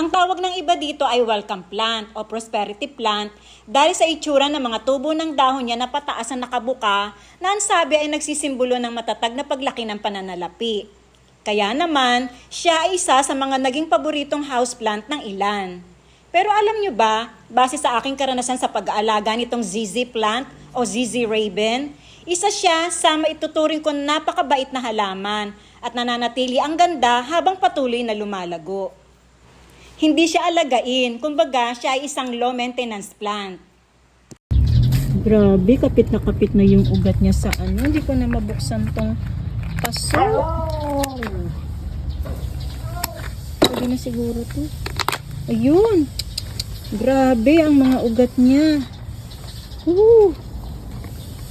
Ang tawag ng iba dito ay welcome plant o prosperity plant dahil sa itsura ng mga tubo ng dahon niya na pataas na nakabuka na ang sabi ay nagsisimbolo ng matatag na paglaki ng pananalapi. Kaya naman, siya ay isa sa mga naging paboritong houseplant ng ilan. Pero alam nyo ba, base sa aking karanasan sa pag-aalaga nitong ZZ plant o ZZ raven, isa siya sa maituturing ko na napakabait na halaman at nananatili ang ganda habang patuloy na lumalago. Hindi siya alagain, kumbaga siya ay isang low maintenance plant. Grabe, kapit na kapit na yung ugat niya sa ano. Hindi ko na mabuksan tong paso. Pwede na siguro to. Ayun. Grabe ang mga ugat niya. Woo!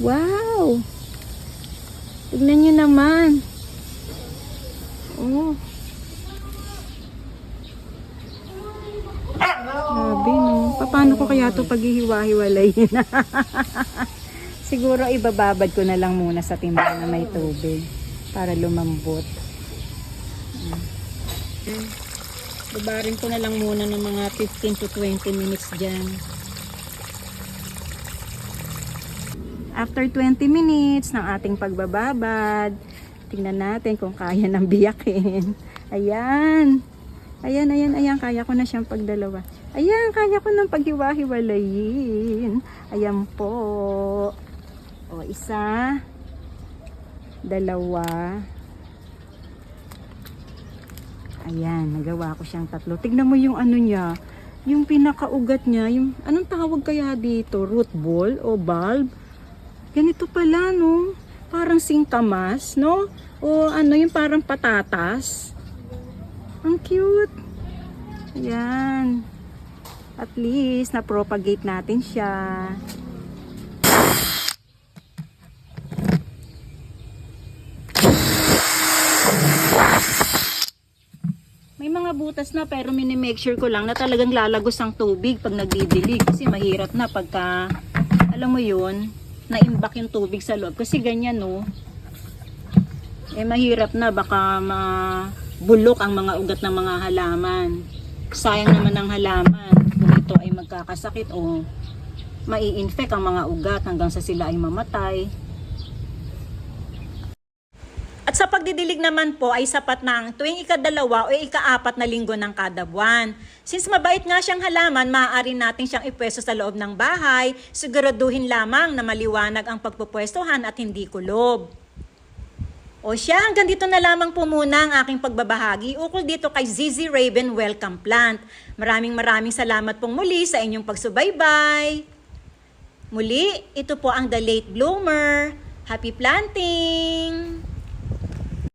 Wow! Tignan niyo naman. Oh. Grabe no. Paano ko kaya to paghihiwa-hiwalayin? Siguro ibababad ko na lang muna sa timba na may tubig para lumambot. Mm. Babarin ko na lang muna ng mga 15 to 20 minutes dyan. After 20 minutes ng ating pagbababad, tingnan natin kung kaya ng biyakin. Ayan. Ayan, ayan, ayan. Kaya ko na siyang pagdalawa. Ayan, kaya ko nang paghiwa-hiwalayin. Ayan po. O, isa. Dalawa. Ayan, nagawa ko siyang tatlo. Tignan mo yung ano niya. Yung pinakaugat niya. Yung, anong tawag kaya dito? Root ball o bulb? Ganito pala, no? Parang singkamas, no? O ano yung parang patatas. Ang cute. Ayan. At least, na-propagate natin siya. May mga butas na pero mini-make sure ko lang na talagang lalagos ang tubig pag nagdidilig. Kasi mahirap na pagka, alam mo yun, naimbak yung tubig sa loob. Kasi ganyan, no? Eh, mahirap na. Baka mabulok ang mga ugat ng mga halaman. Sayang naman ang halaman kung ito ay magkakasakit o mai-infect ang mga ugat hanggang sa sila ay mamatay. At sa pagdidilig naman po ay sapat na ang tuwing ikadalawa o ikaapat na linggo ng kada buwan. Since mabait nga siyang halaman, maaari natin siyang ipwesto sa loob ng bahay, siguraduhin lamang na maliwanag ang pagpupwestuhan at hindi kulob. O siya, hanggang dito na lamang po muna ang aking pagbabahagi ukol dito kay ZZ Raven Welcome Plant. Maraming maraming salamat pong muli sa inyong pagsubaybay. Muli, ito po ang The Late Bloomer. Happy planting!